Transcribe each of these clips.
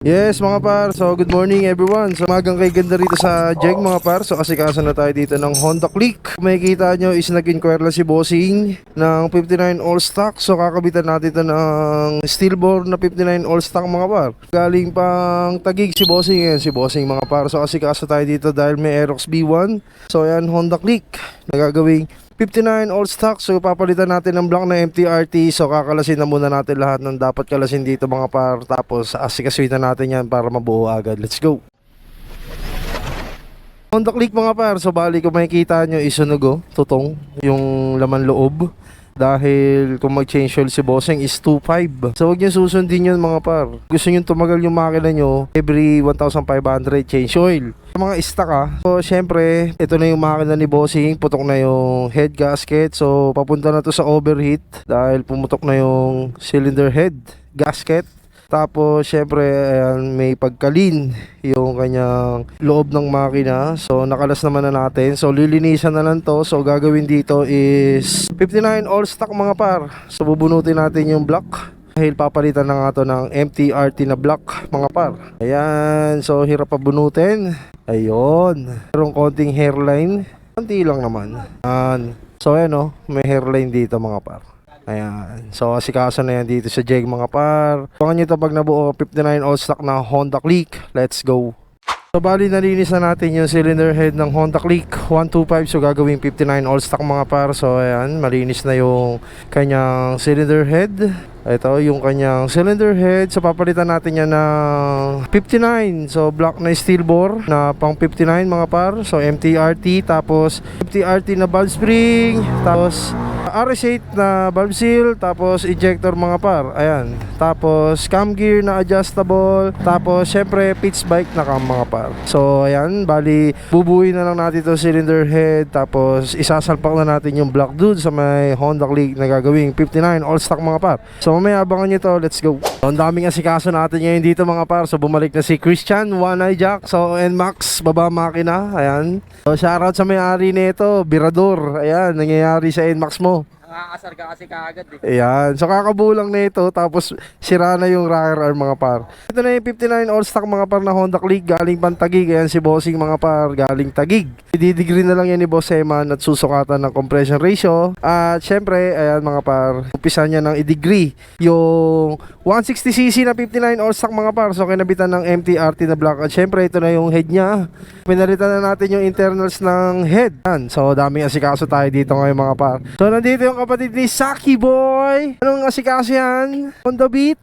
Yes mga par, so good morning everyone. So magang kay ganda rito sa Jeg mga par. So asikaso na tayo dito ng Honda Click. Kung makikita nyo is nag-inquire lang si Bossing Ng 59 all stock So kakabitan natin ito ng Steelbore na 59 all stock mga par. Galing pang tagig si Bossing. Yan Si Bossing mga par. So asikaso tayo dito dahil may Aerox B1 So ayan Honda Click. Nagagawing 59 all stock. So papalitan natin ng block na MTRT so kakalasin na muna natin lahat ng dapat kalasin dito mga par. Tapos asikasuin na natin yan para mabuo agad. Let's go! Honda Click mga par. So bali kung makikita nyo isunog oh, tutong yung laman loob. Dahil kung mag-change oil si Bossing is 2.5 so huwag nyo susundin yun mga par. Gusto nyo tumagal yung makina nyo every 1,500 change oil mga stock ah so syempre ito na yung makina ni Bossing putok na yung head gasket so papunta na to sa overheat dahil pumutok na yung cylinder head gasket tapos, syempre, ayan, may pagkalin yung kanyang loob ng makina. So, nakalas naman na natin. So, lilinisan na lang to. So, gagawin dito is 59 all stock mga par. So, bubunutin natin yung block. Dahil papalitan na nga to ng MTRT na block mga par. Ayan. So, hirap pa bunutin. Ayun. Merong konting hairline. Konti lang naman. Ayan. So, ayan o. May hairline dito mga par. Ayan. So, asikaso na yan dito sa Jeg mga par. Pangan nyo ito pag nabuo 59 all stock na Honda Click. Let's go. So, bali nalinis na natin yung cylinder head ng Honda Click 125. So, gagawin 59 all stock mga par. So, ayan. Malinis na yung kanyang cylinder head. Ito, yung kanyang cylinder head. So, papalitan natin yan ng 59. So, block na steel bore na pang 59 mga par. So, MTRT. Tapos, MTRT na valve spring. Tapos, RS8 na valve seal, tapos ejector mga par. Ayan. Tapos cam gear na adjustable, tapos syempre pitch bike na cam mga par. So ayan, bali bubuuin na lang natin 'to cylinder head, tapos isasalpak na natin yung block dude sa may Honda Click na gagawing 59 all stock mga par. So mamaya abangan nyo to, let's go. So, ang daming asikaso natin ngayon dito mga par. So bumalik na si Christian, One Eye Jack, so and Max, baba makina. Ayan. So shoutout sa may-ari nito, Birador. Ayan, nangyayari sa NMAX mo. Nakakasar ka kasi kaagad eh. Ayan. So kakabulang na ito tapos sira na yung rocker arm mga par. Ito na yung 59 all stock mga par na Honda Click galing Pantagig. Ayan si Bossing mga par galing Tagig. Didigree na lang yan ni Boss Eman at susukatan ng compression ratio. At syempre, ayan mga par, umpisa niya ng i-degree yung 160cc na 59 all stock mga par. So kinabitan ng MTRT na block. At syempre, ito na yung head niya. Pinalitan na natin yung internals ng head. Ayan. So daming asikaso tayo dito ngayon mga par. So nandito yung kapatid ni Saki Boy. Anong asikaso yan? On the beat?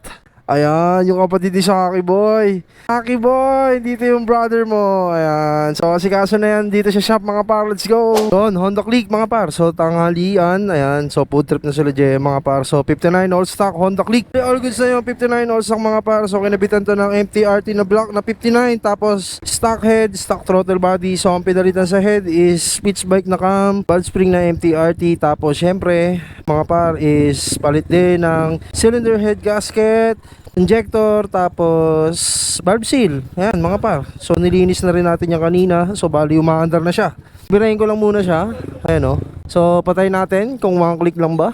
Ayan, yung kapatid ni Saki Boy. Saki Boy, dito yung brother mo. Ayan. So, asikaso na yan dito sa shop mga par. Let's go. Doon, Honda Click mga par. So, tanghalian. Ayan. So, food trip na sila dyan mga par. So, 59 all stock Honda Click. All goods na yung 59 all stock mga par. So, kinabitan to ng MTRT na block na 59. Tapos, stock head, stock throttle body. So, ang pinalitan sa head is pitch bike na cam, valve spring na MTRT. Tapos, syempre, mga par is palit din ng cylinder head gasket, injector, tapos valve seal. Ayan, mga par. So, nilinis na rin natin yan kanina. So, bali umaandar na siya. Birahin ko lang muna siya. Ayan, o. So, patay natin kung one click lang ba.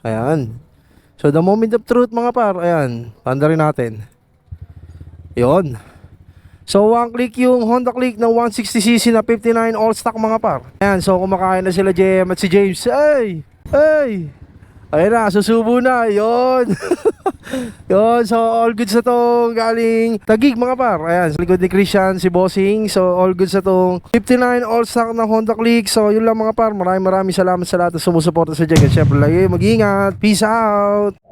Ayan. So, the moment of truth, mga par. Ayan, pandarin natin. Yon. So, one click yung Honda Click ng 160cc na 59 all stock mga par. Ayan, so kumakain na sila JM at si James. Ay! Ay! Ayun na, susubo na. Yon. Yon, so all goods na tong galing Tagig mga par. Ayan, sa likod ni Christian, si Bossing. So all goods na tong 59 all stock ng Honda Click. So yun lang mga par. Maraming maraming salamat sa lahat na sumusuporta sa Jag. At syempre lagi mag-ingat. Peace out!